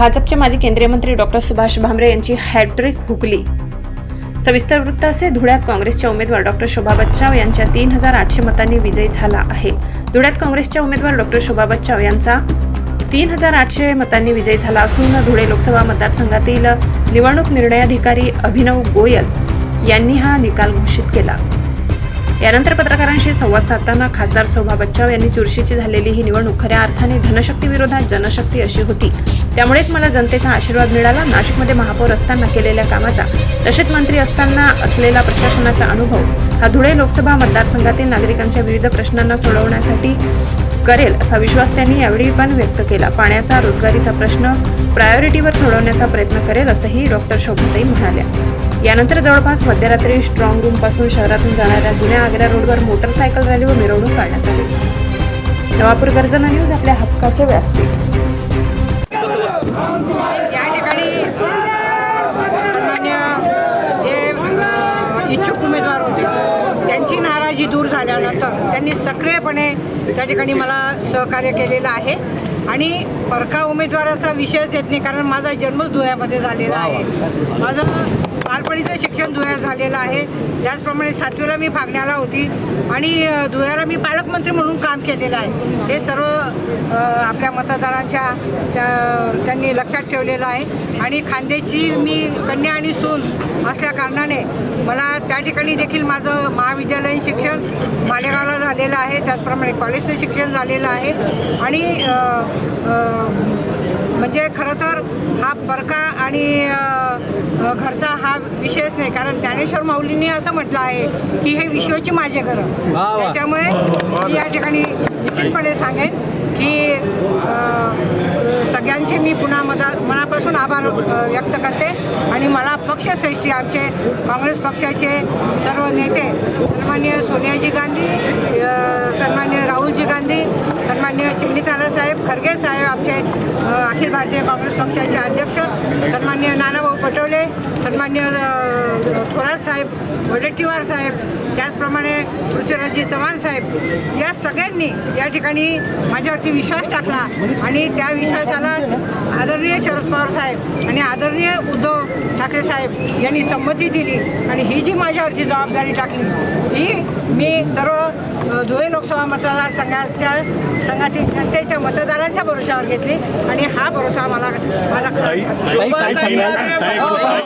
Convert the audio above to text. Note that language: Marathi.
भाजपचे माजी केंद्रीय मंत्री डॉक्टर सुभाष भामरे यांची हॅट्रिक हुकली. सविस्तर वृत्त असे धुळ्यात काँग्रेसच्या उमेदवार डॉक्टर शोभा बच्चाव यांच्या तीन हजार आठशे मतांनी विजयी झाला आहे. धुळ्यात काँग्रेसच्या उमेदवार डॉक्टर शोभा बच्चाव यांचा तीन हजार आठशे मतांनी विजयी झाला असून धुळे लोकसभा मतदारसंघातील निवडणूक निर्णयाधिकारी अभिनव गोयल यांनी हा निकाल घोषित केला. यानंतर पत्रकारांशी संवाद साधताना खासदार शोभा बच्चाव यांनी चुरशीची झालेली ही निवडणूक खऱ्या अर्थाने धनशक्ती विरोधात जनशक्ती अशी होती. त्यामुळेच मला जनतेचा आशीर्वाद मिळाला. नाशिकमध्ये महापौर असताना केलेल्या कामाचा तसेच मंत्री असताना असलेला प्रशासनाचा अनुभव हा धुळे लोकसभा मतदारसंघातील नागरिकांच्या विविध प्रश्नांना सोडवण्यासाठी करेल असा विश्वास त्यांनी यावेळी पण व्यक्त केला. पाण्याचा रोजगारीचा प्रश्न प्रायोरिटीवर सोडवण्याचा प्रयत्न करेल असंही डॉक्टर शोभताई म्हणाल्या. यानंतर जवळपास मध्यरात्री स्ट्रॉंग रूमपासून शहरातून जाणाऱ्या जुन्या आग्रा रोडवर मोटरसायकल रॅली व मिरवणूक काढण्यात आली. नवापूर गर्जना न्यूज आपल्या हक्काचे व्यासपीठ. या ठिकाणी जे इच्छुक उमेदवार होते त्यांची नाराजी दूर झाल्यानंतर त्यांनी सक्रियपणे त्या ठिकाणी मला सहकार्य केलेलं आहे. आणि परका उमेदवाराचा विषयच येत नाही कारण माझा जन्मच धुळ्यामध्ये झालेला आहे. माझं बालपणीचं शिक्षण धुळ्यात झालेलं आहे. त्याचप्रमाणे सातवीला मी फागण्याला होती आणि धुळ्याला मी पालकमंत्री म्हणून काम केलेलं आहे. हे सर्व आपल्या मतदारांच्या त्या- त्यांनी लक्षात ठेवलेलं आहे. आणि खांद्याची मी कन्या आणि सून असल्या कारणाने मला त्या ठिकाणी देखील माझं महाविद्यालयीन शिक्षण मालेगावला झालेलं आहे. त्याचप्रमाणे कॉलेजचं शिक्षण झालेलं आहे. आणि म्हणजे खरं तर हा परका आणि घरचा हा विषयच नाही. कारण ज्ञानेश्वर माऊलींनी असं म्हटलं आहे की हे विश्वाची माझे घर त्याच्यामुळे मी या ठिकाणी निश्चितपणे सांगेन की सगळ्यांचे मी पुन्हा मदा मनापासून आभार व्यक्त करते. आणि मला पक्षश्रेष्ठी आमचे काँग्रेस पक्षाचे सर्व नेते सन्मान्य सोनियाजी गांधी सन्मान्य राहुलजी गांधी सन्मान्य चंडिताला साहेब खरगे साहेब आमचे अखिल भारतीय काँग्रेस पक्षाचे सन्मान्य थोरात साहेब वडेट्टीवार साहेब त्याचप्रमाणे पृथ्वीराजजी चव्हाण साहेब या सगळ्यांनी या ठिकाणी माझ्यावरती विश्वास टाकला आणि त्या विश्वासाला आदरणीय शरद पवार साहेब आणि आदरणीय उद्धव ठाकरे साहेब यांनी संमती दिली आणि ही जी माझ्यावरची जबाबदारी टाकली ही मी सर्व धुळे लोकसभा मतदारसंघाच्या संघातील जनतेच्या मतदारांच्या भरोशावर घेतली आणि हा भरोसा मला माझा